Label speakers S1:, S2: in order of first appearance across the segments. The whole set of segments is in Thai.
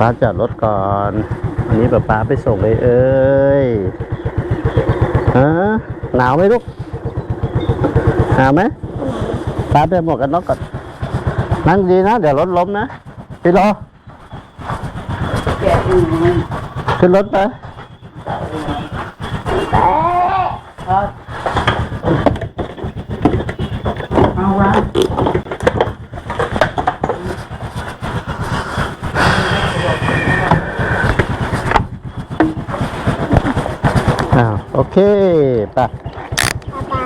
S1: ป้าจอดรถก่อนอันนี้ป้าป้าไปส่งเลยเอ้ยฮะหนาวไหมลูกหนาวไหมป้าไปหมวกกันน็อกก่อนนั่งดีนะ เดี๋ยวรถล้มนะพี่รอขึ้นรถไป
S2: เอาเอาวะ
S1: อ้าว โอเค ไป
S3: ป๊าป๊า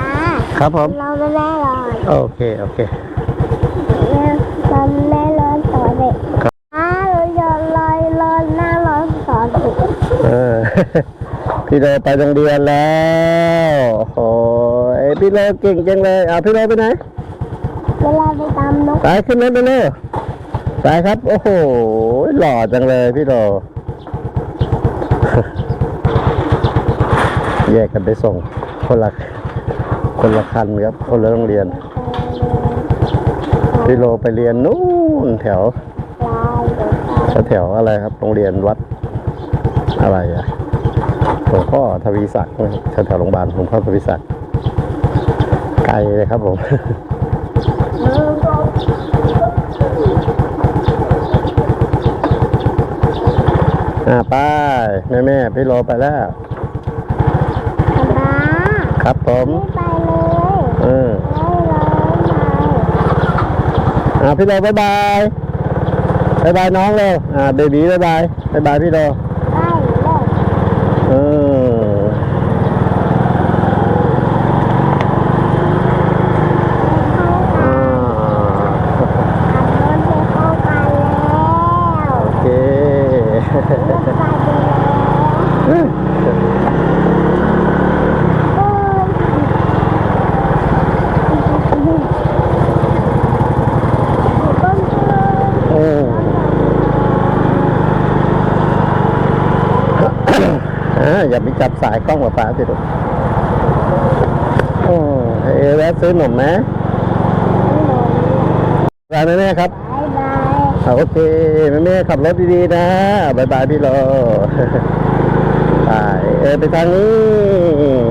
S1: ครับผม
S3: เราไม่แน่ร้อน
S1: โอเค โอเค
S3: เราไม่ร้อนต่อเด็ก
S1: ครับ
S3: อ้าเราจะลอยร้อนหน้าร้อนต่อเด็ก
S1: เออ พี่โรไปโรงเรียนแล้วโอ้ยพี่โรเก่งจังเลยอ่าพี่โรไปไหน
S3: เวลาไปตามนก
S1: ไปขึ้นรถไปเลยไปครับ โอ้โห หล่อจังเลยพี่โรแยกกันไปส่ง คนละคนละคันครับคนละโรงเรียนพี่โรไปเรียนนู่นแถวแถวอะไรครับโรงเรียนวัดอะไรอะหลวงพ่อทวีศักดิ์แถวๆโรงพยาบาลหลวงพ่อทวีศักดิ์ไกลเลยครับผมอ่าไป้ายแม่แม่พี่โรไปแล้ว ครับผม
S3: ไม่ไปเลย
S1: เออ
S3: ไม่ร้อนไป
S1: อ่าพี่โรบายบายบายบายน้องเร็วอ่าเบบีบายบายบายบายพี่โร
S3: ไปเลย
S1: เออ อ่า
S3: ขับรถไปเข้าไปแล้ว
S1: โอเค
S3: รถไฟไปแล้วต้นเชือก
S1: โอ้ อ่าอย่าไป จับสายกล้องกับฟ้าสิลูกโอ้เอแวะซื้อหนมไหมบายแม่แม่ครับ
S3: บายบาย
S1: อ่าโอเคแม่แม่ขับรถดีๆนะบายบายพี่โลไปเออไปทางนี้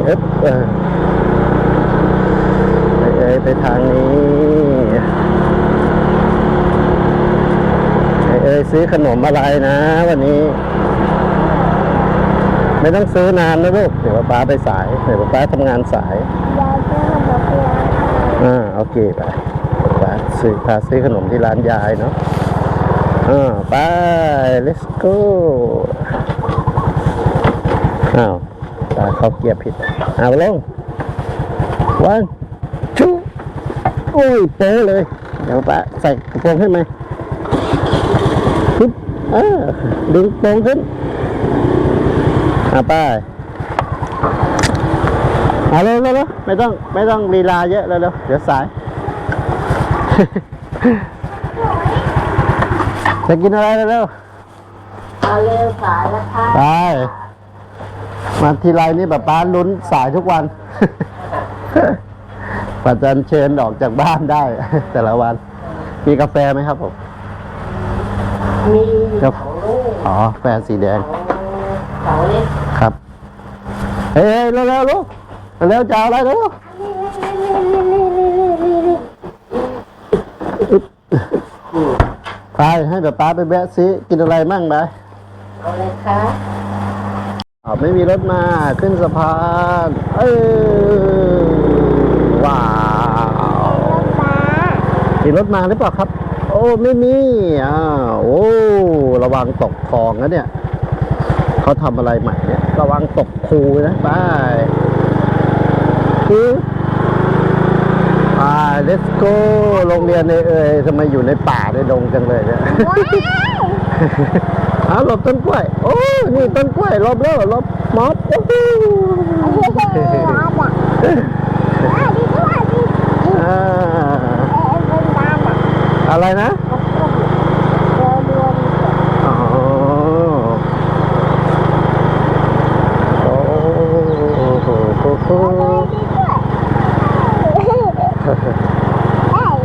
S1: เอ๊บเออไปเอยไปทางนี้เอยเอยซื้อขนมอะไรนะ วันนี้ ไม่ต้องซื้อนานนะลูก เดี๋ยวป้าไปสาย เดี๋ยวป้าทำงานสาย
S3: ยายซื้อขนมเปียก
S1: อ่าโอเคไปไปซื้อพาซื้อขนมที่ร้านยายเนาะอ่าไป let's go อ้าวตาเข้าเกียร์ผิดเอาลง one two โอ้ยโป้เลย เดี๋ยวป้าใส่กระโปรงขึ้นไหมปึ๊บอ่าดึงกระโปรงขึ้น อ่าไปเอาเร็วเร็วเร็วไม่ต้องไม่ต้องลีลาเยอะเร็วเร็วเดี๋ยวสายจะกินอะไรเร็ว
S2: เอาเร็วสายแล้วค่ะ
S1: ๆไปมาทีไรนี่แบบป้าลุ้นสายทุกวันกว่าจะเชิญออกจากบ้านได้ แต่ละวัน มีกาแฟไหมครับผม
S2: มี
S1: ครับ
S2: ของลูก
S1: อ๋อแฟสีแดง
S2: ของเล็ก
S1: ครับ เฮ้ยเร็วๆลูกเร็วๆจะเอาอะไรเร็วอึ๊บไปให้แบบป้าไปแวะซื้อกินอะไรมั่งไป
S2: เอาเลยค่ะ
S1: อ่าวไม่มีรถมาขึ้นสะพาน เออว้าว
S3: ป๊า
S1: มีรถมาหรือเปล่าครับ โอ้ไม่มีอ้าวโอ้ระวังตกคลองนะเนี่ย เขาทำอะไรใหม่เนี่ยระวังตกคูนะบายคือไป let's go โรงเรียนเอ่ยทำไมอยู่ในป่าในดงจังเลยเนี่ย
S3: ว้าว
S1: อ้าวหลบต้นกล้วย โอ้ นี่ต้นกล้วยหลบแล้วหลบหมอบโอ้โห
S3: ว้าวอะว้าวดีด้วยดี
S1: อ่า
S3: เอ็มเป็นการอะ
S1: อะไรนะ
S3: เดินเดิน
S1: อ๋อโอ้โหโอ้โห
S3: ดีด้วยเอ้ย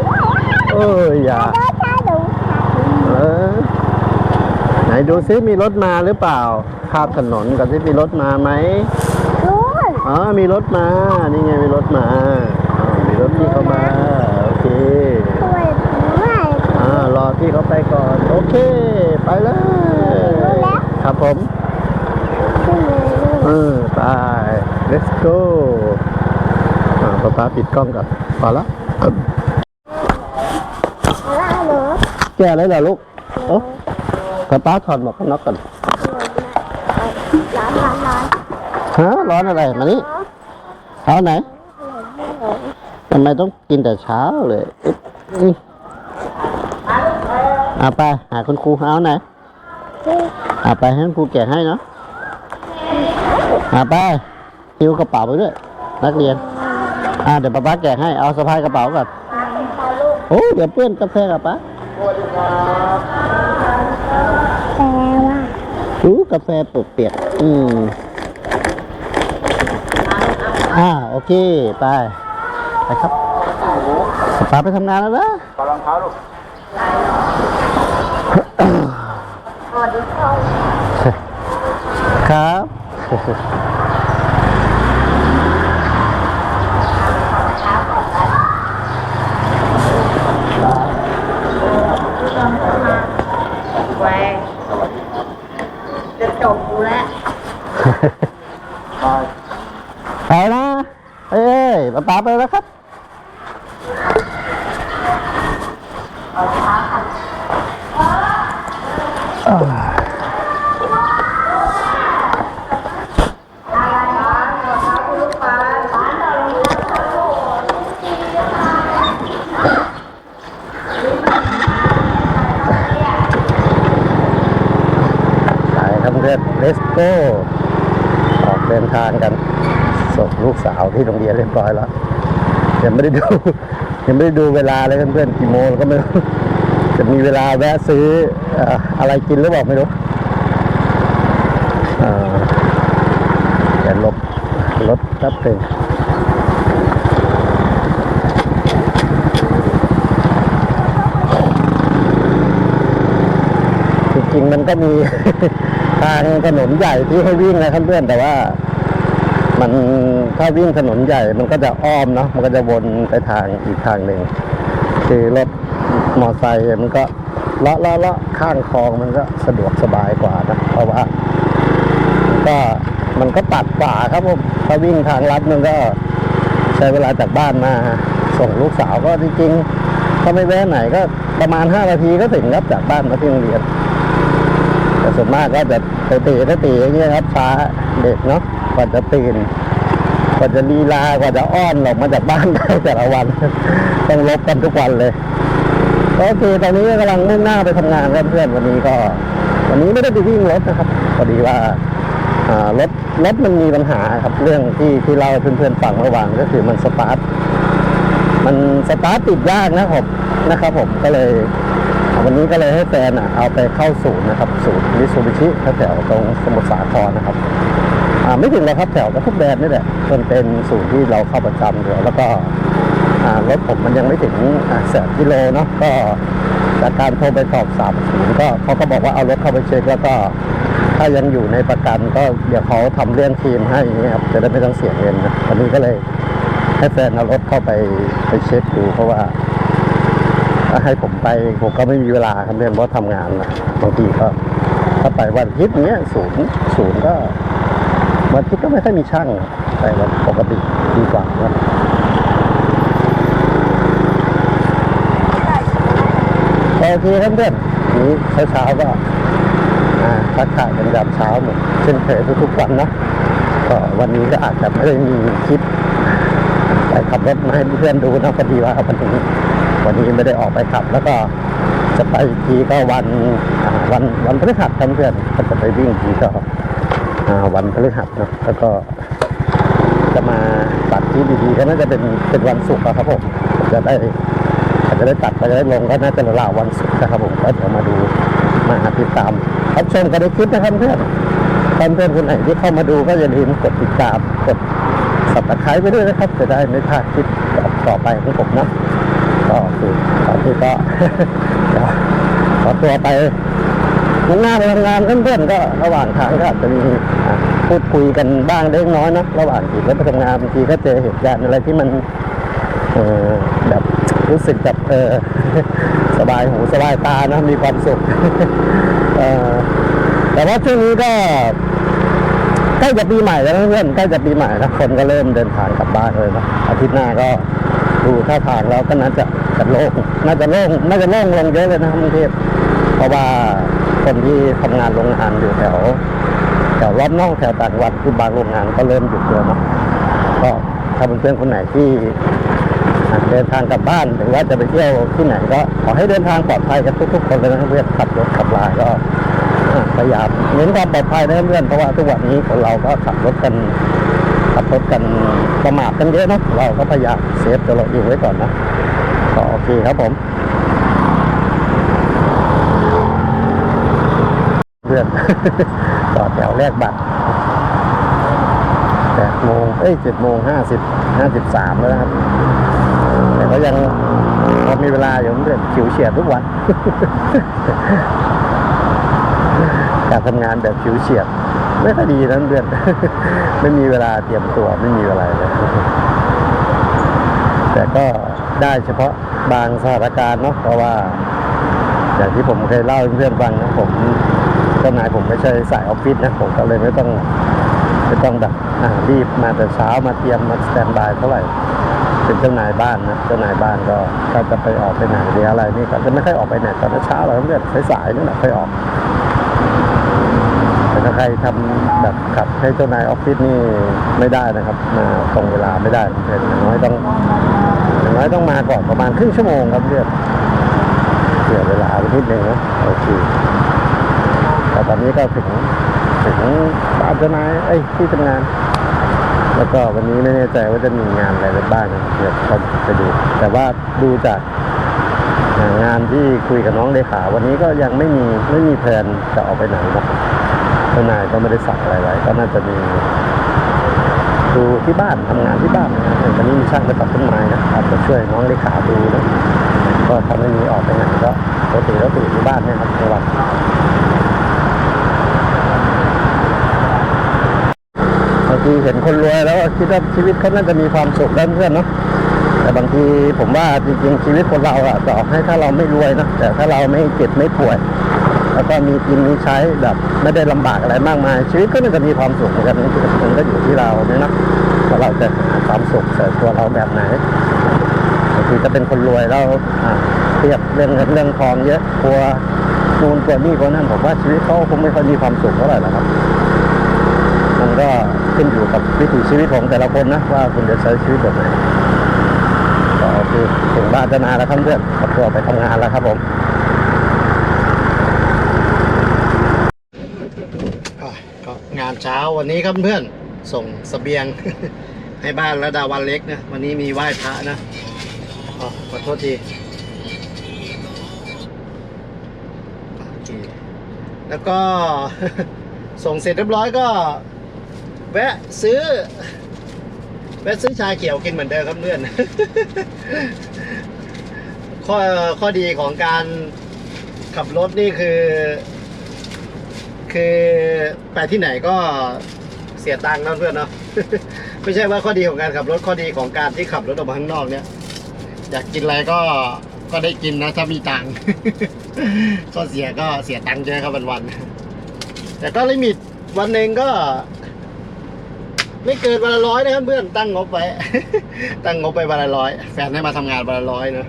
S1: เอ้ยอย่า
S3: รถถ้า ดู
S1: เออไหนดูซิมีรถมาหรือเปล่าข้ามถนนกันซิมีรถมาไหม
S3: นู่น
S1: อ๋อมีรถมา นี่ไงมีรถมาอ๋อมีรถพี่เข้ามาโอเค
S3: ช่วยไม่
S1: อ่ารอพี่เขาไปก่อน โอเค ไปเลยครับผม
S3: ขึ้นเลย
S1: เออไป let's go อ่าป๊าป๊าปิดกล้องก่อนพอละ
S3: ล่าหนู
S1: แก่แล้วเหรอลูกโอ้ ป๊าป๊าถอดหมวกกันน็อกก่อน
S3: ร้านร้านร้าน
S1: ฮะร้อนอะไรมานี่เอาไหนทำไมต้องกินแต่เช้าเลยอึ๊บอื้อเอาไปหาคุณครูเอาไหนเอาไปให้คุณครูแกะให้เนาะเอาไปหิวกระเป๋าไปด้วย นักเรียน อ่าเดี๋ยวป๊าป๊าแกะให้เอาสะพายกระเป๋าก่อนโอ้เดี๋ยวเปื้อนกาแฟกับป๊า
S3: แต่ว่า
S1: ดูกาแฟเปียกๆอืมอ่าโอเค ไป ไปครับป๊าไปทำงานแล้วนะ
S2: สวัสดีค่ะ
S1: ครับ
S2: แหวง จบกูแล้ว
S1: ไปนะ เอ้ยป๊าป๊าไปแล้วครับ อนเลสโก้ออกเดินทางกันส่งลูกสาวที่โรงเรียนเรียบร้อยแล้วยังไม่ได้ดูยังไม่ได้ดูเวลาเลยเพื่อนๆกี่โมงก็ไม่รู้จะมีเวลาแวะซื้อออะไรกินหรือเปล่าไม่รู้แต่ลบรถแป๊บหนึ่งจริงๆมันก็มี ทางถนนใหญ่ที่ให้วิ่งนะครับเพื่อนแต่ว่า มันถ้าวิ่งถนนใหญ่มันก็จะอ้อมเนาะมันก็จะวนไปทางอีกทางหนึ่งคือรถมอไซค์มันก็เลาะเลาะเลาะข้างคลองมันก็สะดวกสบายกว่านะเพราะว่า ก็มันก็ตัดกว่าครับผมถ้าวิ่งทางลัดมันก็ใช้เวลาจากบ้านมาส่งลูกสาวก็จริงๆถ้าไม่แวะไหนก็ประมาณห้านาทีก็ถึงครับจากบ้านมาที่โรงเรียน แต่ส่วนมากก็จะตีตีตีตีอย่างเงี้ยครับช้าเด็กเนาะกว่าจะตื่นกว่าจะลีลากว่าจะอ้อนออกมาจากบ้านได้แต่ละวัน ต้องลบกันทุกวันเลยโอเคตอนนี้กำลังมุ่งหน้าไปทำงานครับเพื่อนวันนี้ก็ วันนี้ไม่ได้ไปวิ่งรถนะครับพอดีว่ารถรถมันมีปัญหาครับเรื่องที่ที่เราเพื่อนๆฟังเมื่านก็คือมันสตาร์ทมันสตาร์ทติดยากนะผมนะครับผมก็เลย วันนี้ก็เลยให้แฟนอะเอาไปเข้าศูนย์นะครับศูนย์มิซูบิชิแถวตรงสมุทรสาครนะครับอ่าไม่ถึงแล้วครับแถวก็ทุกแบรนด์นี่แหละมันเป็นศูนย์ที่เราเข้าประจำอยู่แล้วก็อ่ารถผมมันยังไม่ถึงแสนกิโลเนาะก็จากการโทรไปสอบสามศูนย์ก็เขาก็บอกว่าเอารถเข้าไปเช็คแล้วก็ถ้ายังอยู่ในประกันก็เดี๋ยวเขาทำเรื่องทีมให้อย่างเงี้ยครับจะได้ไม่ต้องเสียเงินนะวันนี้ก็เลยให้แฟนเอารถเข้าไปไปเช็คดูเพราะว่า ถ้าให้ผมไปผมก็ไม่มีเวลาครับเรียนเพราะทำงานนะบางทีก็ถ้าไปวันอาทิตย์เนี้ยศูนย์ศูนย์ก็วันอาทิตย์ก็ไม่ค่อยมีช่างไปวันปกติดีกว่านะโอเคครับเพื่อนนี้เช้าๆก็ทักทายกันยามเช้าเหมือนเช่นเคยทุกๆวันนะก็วันนี้ก็อาจจะไม่ได้มีคลิปไปขับรถมาให้เพื่อนดูนะพอดีว่าวันนี้ วันนี้ไม่ได้ออกไปขับ แล้วก็จะไปทีก็วันวันวันพฤหัสเพื่อนก็จะไปวิ่งทีก็วันพฤหัสเนาะแล้วก็จะมาตัดที่ดีๆก็น่าจะเป็นเป็นวันศุกร์ครับผมจะได้จะได้ตัดไปจะได้ลงก็น่าจะราววันศุกร์นะครับผมก็เดี๋ยวมาดูมาติดตามรับชมกันในคลิปนะครับเพื่อนเพื่อนๆคนไหนที่เข้ามาดูก็อย่าลืมกดติดตามกดสับตะไคร้ไปด้วยนะครับ จะได้ไม่พลาดคลิปต่อไปของผมนะ ก็คือตอนนี้ก็เดี๋ยวขอตัวไปมุ่งหน้าไปทำงานเพื่อนๆก็ระหว่างทางก็อาจจะมีพูดคุยกันบ้างเล็กน้อยนะระหว่างขี่รถไปทำงานบางทีก็เจอเหตุการณ์อะไรที่มันเออแบบรู้สึกแบบเออสบายหูสบายตานะมีความสุขเออแต่ว่าช่วงนี้ก็ใกล้จะปีใหม่แล้วเพื่อนใกล้จะปีใหม่แล้วคนก็เริ่มเดินทางกลับบ้านเลยนะอาทิตย์หน้าก็ ดูท่าทางแล้วก็น่าจะจะโล่งน่าจะโล่งน่าจะโล่งลงเยอะเลยนะกรุงเทพเพราะว่าคนที่ทำงานโรงงานอยู่แถวแถวรอบนอกแถวต่างจังหวัดคือบางโรงงานก็เริ่มหยุดเลยเนาะก็ถ้าเพื่อนๆคนไหนที่เดินทางกลับบ้านหรือว่าจะไปเที่ยวที่ไหนก็ขอให้เดินทางปลอดภัยกันทุก ๆ คนเลยนะเพื่อนขับรถขับลาก็พยายามเน้นความปลอดภัยนะเพื่อนเพราะว่าทุกวันนี้คนเราก็ขับรถกัน ขับรถกันประมาทกันเยอะเนะเราก็พยายามเซฟตัวเราอยู่ไว้ก่อนนะก็โอเคครับผมเพื่อนต่อแถวแรกบัตรแปดโมงเอ้ยเจ็ดโมงห้าสิบห้าสิบสามแล้วนะครับ แต่ก็ยังพอมีเวลาอยู่เรื่อยฉิวเฉียดทุกวัน การทำงานแบบฉิวเฉียด ไม่ค่อยดีนะเพื่อน ไม่มีเวลาเตรียมตัวไม่มีเวลาเลยแต่ก็ได้เฉพาะบางสถานการณ์เนาะเพราะว่า อย่างที่ผมเคยเล่าให้เพื่อนฟังนะผมเจ้านายผมไม่ใช่สายออฟฟิศนะผมก็เลยไม่ต้องไม่ต้องแบบรีบมาแต่เช้ามาเตรียมมาสแตนบายเท่าไหร่เป็นเจ้านายบ้านนะเจ้านายบ้านก็ถ้าจะไปออกไปไหนหรืออะไรนี่ก็จะไม่ค่อยออกไปไหนตอนเช้าหรอกเพื่อนสายๆนั่นแหละค่อยออก แต่ถ้าใครทำแบบขับให้เจ้านายออฟฟิศนี่ไม่ได้นะครับมาตรงเวลาไม่ได้เพื่อนอย่างน้อยต้องอย่างน้อยต้องมาก่อนประมาณครึ่งชั่วโมงครับเพื่อนเสียเวลาไปนิดนึงนะโอเคแต่ตอนนี้ก็ถึงถึงบ้านเจ้านายเอ้ที่ทำงาน แล้วก็วันนี้ไม่แน่ใจว่าจะมีงานอะไรบ้างนเดี๋ยวเขาไปดู แต่ว่าดูจากงานที่คุยกับน้องเลขาวันนี้ก็ยังไม่มีไม่มีแผนจะออกไปไหนนะ จ้านายก็ไม่ได้สั่งอะไรไว้ก็น่าจะมีดูที่บ้านทำงานที่บ้านนะอย่างวันนี้มีช่างไปตัดต้นไม้นะอาจจะช่วยน้องเลขาดูนะก็ทำไม่มีออกไปไหนก็ปกติแล้วอยู่ที่บ้านเนี่ยครับในวันบางทีเห็นคนรวยแล้วคิดว่าชีวิตเขาน่าจะมีความสุขด้านเพื่อนเนาะแต่บางทีผมว่าจริงๆชีวิตคนเราอะจะอให้ถ้าเราไม่รวยนะแต่ถ้าเราไม่เจ็บไม่ป่วย แล้วก็มีกินมีใช้แบบไม่ได้ลำบากอะไรมากมาย ชีวิตก็น่าจะมีความสุขเหมือนกันนะมันก็อยู่ที่เราเนี่ยนะว่าเราจะหาความสุขใส่ตัวเราแบบไหนบางทีจะเป็นคนรวยแล้วอ่าเครียดเรื่องเงินเรื่องทองเยอะกลัวนูนกลัวนี่กลัวนั่นผมว่าชีวิตเขาคงไม่ค่อยมีความสุขเท่าไหร่หรอกครับมันก็ขึ้นอยู่กับวิถีชีวิตของแต่ละคนนะว่าคุณจะใช้ชีวิตแบบไหนก็โอถึงบ้านจะนานแล้วครับเพื่อนขอตัวไปทำงานแล้วครับผมก็งานเช้าวันนี้ครับเพื่อนส่งสเสบียง ให้บ้านระดาวันเล็กนะวันนี้มีไหว้พระนะอขอโทษทีแล้วก็ส่งเสร็จเรียบร้อยก็ แวะซื้อ แวะซื้อชาเขียวกินเหมือนเดิมครับเพื่อนข้อข้อดีของการขับรถนี่คือ คือไปที่ไหนก็เสียตังค์นะเพื่อนเนาะ ไม่ใช่ว่าข้อดีของการขับรถข้อดีของการที่ขับรถออกมาข้างนอกเนี่ย อยากกินอะไรก็ก็ได้กินนะถ้ามีตังค์ ข้อเสียก็เสียตังค์เยอะครับวันๆแต่ก็ลิมิตวันหนึ่งก็ ไม่เกินวันละร้อยนะครับเพื่อนตั้งงบไว้ ตั้งงบไปวันละร้อยแฟนให้มาทำงานวันละร้อยเนอะ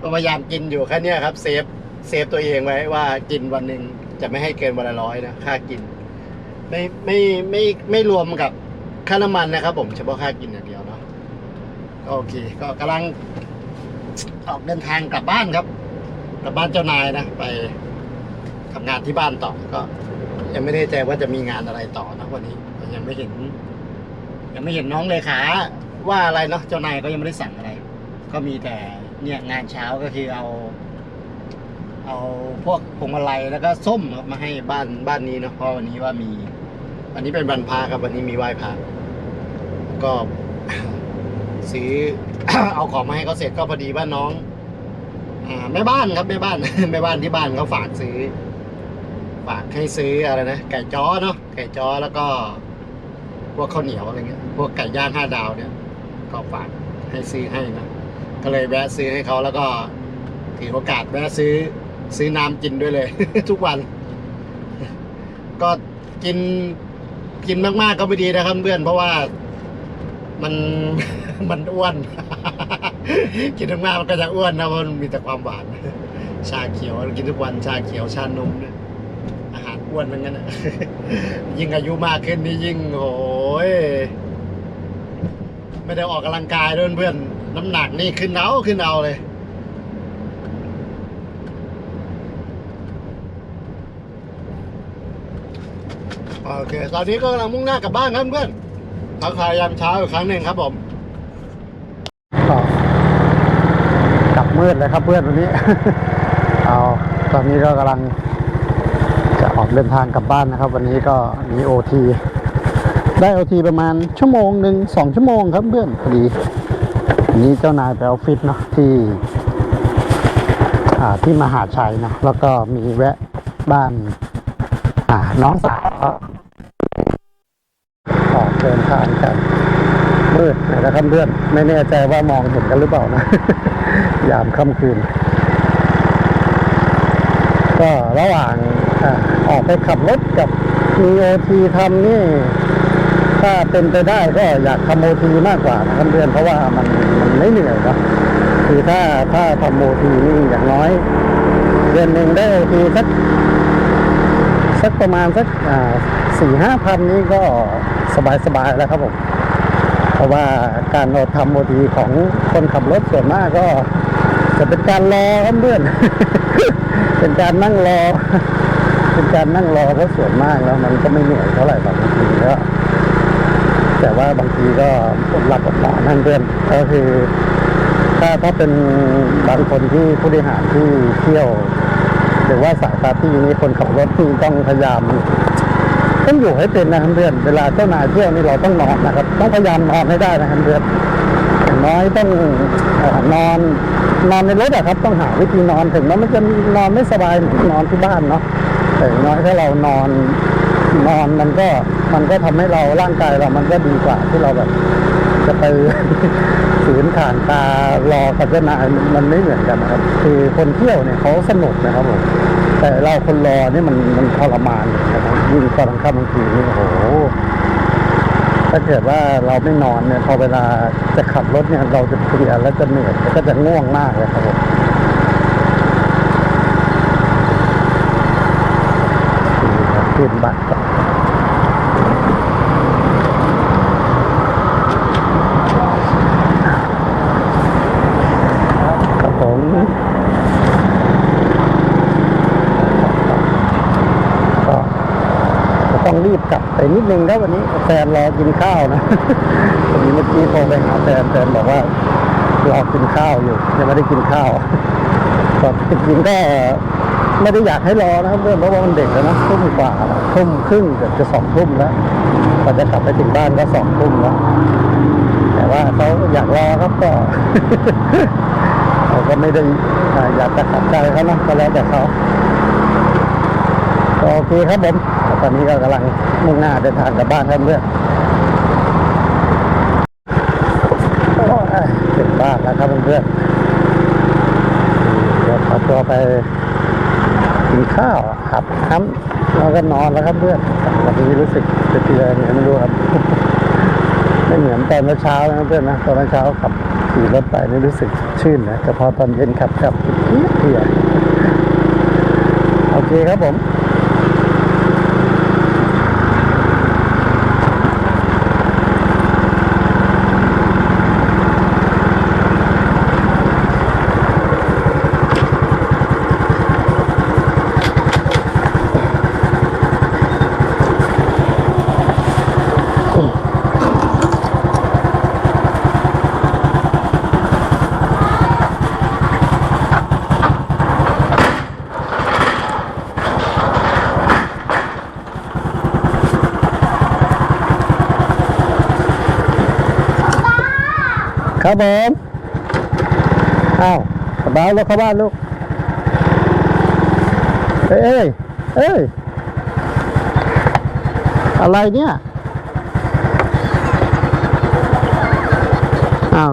S1: ก็พยายามกินอยู่แค่นี้ครับ เซฟเซฟตัวเองไว้ว่ากินวันหนึ่ง จะไม่ให้เกินวันละร้อยนะค่ากิน ไม่ไม่ไม่ไม่รวมกับค่าน้ำมันนะครับ ผมเฉพาะค่ากินอย่างเดียวเนาะก็โอเค ก็กำลังออกเดินทางกลับบ้านครับกลับบ้านเจ้านายนะไปทำงานที่บ้านต่อก็ ยังไม่แน่ใจว่าจะมีงานอะไรต่อนะวันนี้ยังไม่เห็น ยังไม่เห็นน้องเลขาว่าอะไรเนาะเจ้านายก็ยังไม่ได้สั่งอะไร ก็มีแต่เนี่ยงานเช้าก็คือเอา เอาพวกพวงมาลัยแล้วก็ส้มครับมาให้บ้านบ้านนี้เนาะเพราะวันนี้ว่ามีวันนี้เป็นวันพาครับวันนี้มีไหว้พระก็ซื้อเอาของมาให้เขาเสร็จก็พอดีว่าน้องอแม่บ้านครับแม่บ้านแม่บ้านที่บ้านเขาฝากซื้อ ฝากให้ซื้ออะไรนะไก่จ้อเนาะไก่จ้อแล้วก็พวกข้าวเหนียวอะไรเงี้ยพวกไก่ย่างห้าดาวเนี่ย ก็ฝากให้ซื้อให้นะก็เลยแวะซื้อให้เขาแล้วก็ถือโอกาสแวะซื้อ ซื้อน้ำกินด้วยเลย ทุกวัน ก็กินกินมากๆก็ไม่ดีนะครับเพื่อนเพราะว่ามันมันอ้วน กินมากๆมันก็จะอ้วนนะเพราะมันมีแต่ความหวาน ชาเขียวกินทุกวันชาเขียวชานมเนี่ยอาหารอ้วนเหมือนกันนยิ่งอายุมากขึ้นนี่ยิ่งโอ้ยไม่ได้ออกกำลังกายด้วยเพื่อนน้ำหนักนี่ขึ้นเอาขึ้นเอาเลย โอเค ตอนนี้ก็กำลังมุ่งหน้ากลับบ้านครับเพื่อนทักทายยามเช้าอีกครั้งหนึ่งครับผมกลับมืดเลยครับเพื่อนวันนี้ เอาตอนนี้ก็กำลังจะออกเดินทางกลับบ้านนะครับ วันนี้ก็มีโอทีได้โอทีประมาณชั่วโมงหนึ่งสองชั่วโมงครับเพื่อนพอดีนนี้เจ้านายไปออฟฟิศเนาะที่ที่มหาชัยนะแล้วก็มีแวะบ้านน้องสาว เดินทางกันมืดนะครับเพื่อนไม่แน่ใจว่ามองเห็นกันหรือเปล่านะ ยามค่ำคืน ก็ระหว่างออกไปขับรถกับมีโอทีทำนี่ ถ้าเป็นไปได้ก็อยากทำโอทีมากกว่านะครับเพื่อนเพราะว่ามันมันไม่เหนื่อยเนอะคือถ้าถ้าทำโอทีนี่อย่างน้อยเดือนหนึ่งได้โอทีสักสักประมาณสักสี่ห้าพันนี้ก็ สบายๆแล้วครับผมเพราะว่าการเราทำโอทีของคนขับรถส่วนมากก็ จะเป็นการรอเพื่อนเป็นการนั่งรอ เป็นการนั่งรอก็ส่วนมากแล้วมันก็ไม่เหนื่อยเท่าไหร่บางทีก็แต่ว่าบางทีก็อดหลับอดนอนนั่นเพื่อนก็คือถ้าถ้าเป็นบางคนที่ผู้บริหารที่เที่ยว หรือว่าสายปาร์ตี้นี้คนขับรถที่ต้องพยายาม ต้องอยู่ให้เป็นนะครับเพื่อน เวลาเจ้านายเที่ยวนี่เราต้องนอนนะครับ ต้องพยายามนอนให้ได้นะครับเพื่อนน้อยต้องอนอนนอนในรถอะครับ ต้องหาวิธีนอนถึงแม้มันจะนอนไม่สบายนอนที่บ้านเนาะแต่น้อยถ้าเรานอนนอนมันก็มันก็ทำให้เราร่างกายเรามันก็ดีกว่าที่เราแบบ จะไปฝืนขานตารอกับเจ้านายมันไม่เหมือนกันนะครับ คือคนเที่ยวเนี่ยเขาสนุกนะครับผม แต่เราคนรอนี่มันมันทรมานนะครับยิ่งตอนกลางค่ำกลางคืนนี่โอ้โหถ้าเกิดว่าเราไม่นอนเนี่ยพอเวลาจะขับรถเนี่ยเราจะเพลียและจะเหนื่อยแล้วก็จะง่วงมากเลยครับผมขึ้นบัตรก่อนครับผมก็จะต้องรีบ กลับไปนิดนึงครับวันนี้แฟนรอกินข้าวนะวันนี้เมื่อกี้โทรไปหาแฟนแฟนบอกว่ารอกินข้าวอยู่ยังไม่ได้กินข้าวก็จริงก็ไม่ได้อยากให้รอนะครับเพื่อนเพราะว่ามันเด็กแล้วนะทุ่มกว่าทุ่มครึ่งเกือบจะสองทุ่มแล้วกว่าจะกลับไปถึงบ้านก็สองทุ่มแล้วแต่ว่าเขาอยากรอครับก็เราก็ไม่ได้อยากจะขัดใจเขานะก็แล้วแต่เขา โอเคครับผม ตอนนี้ก็กำลังมุ่งหน้าเดินทางกลับบ้านครับเพื่อนถึงบ้านแล้วครับเพื่อนเดี๋ยวขอตัวไปกินข้าวครับน้ำแล้วก็นอนแล้วครับเพื่อนวันนี้รู้สึกเพลียๆเนี่ยไม่รู้ครับ ไม่เหมือนตอนเช้านะเพื่อนนะตอนเช้าขับขี่รถไปนี่รู้สึกชื่นนะแต่พอตอนเย็นขับขับเพลียโอเคครับผม ครับผมอ้าวกระเป๋าลูกเข้าบ้านลูก เอ้ยเอ้ยเออะไรเนี่ย อ้าว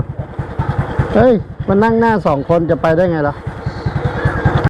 S1: เฮ้ย มันนั่งหน้าสองคนจะไปได้ไงล่ะ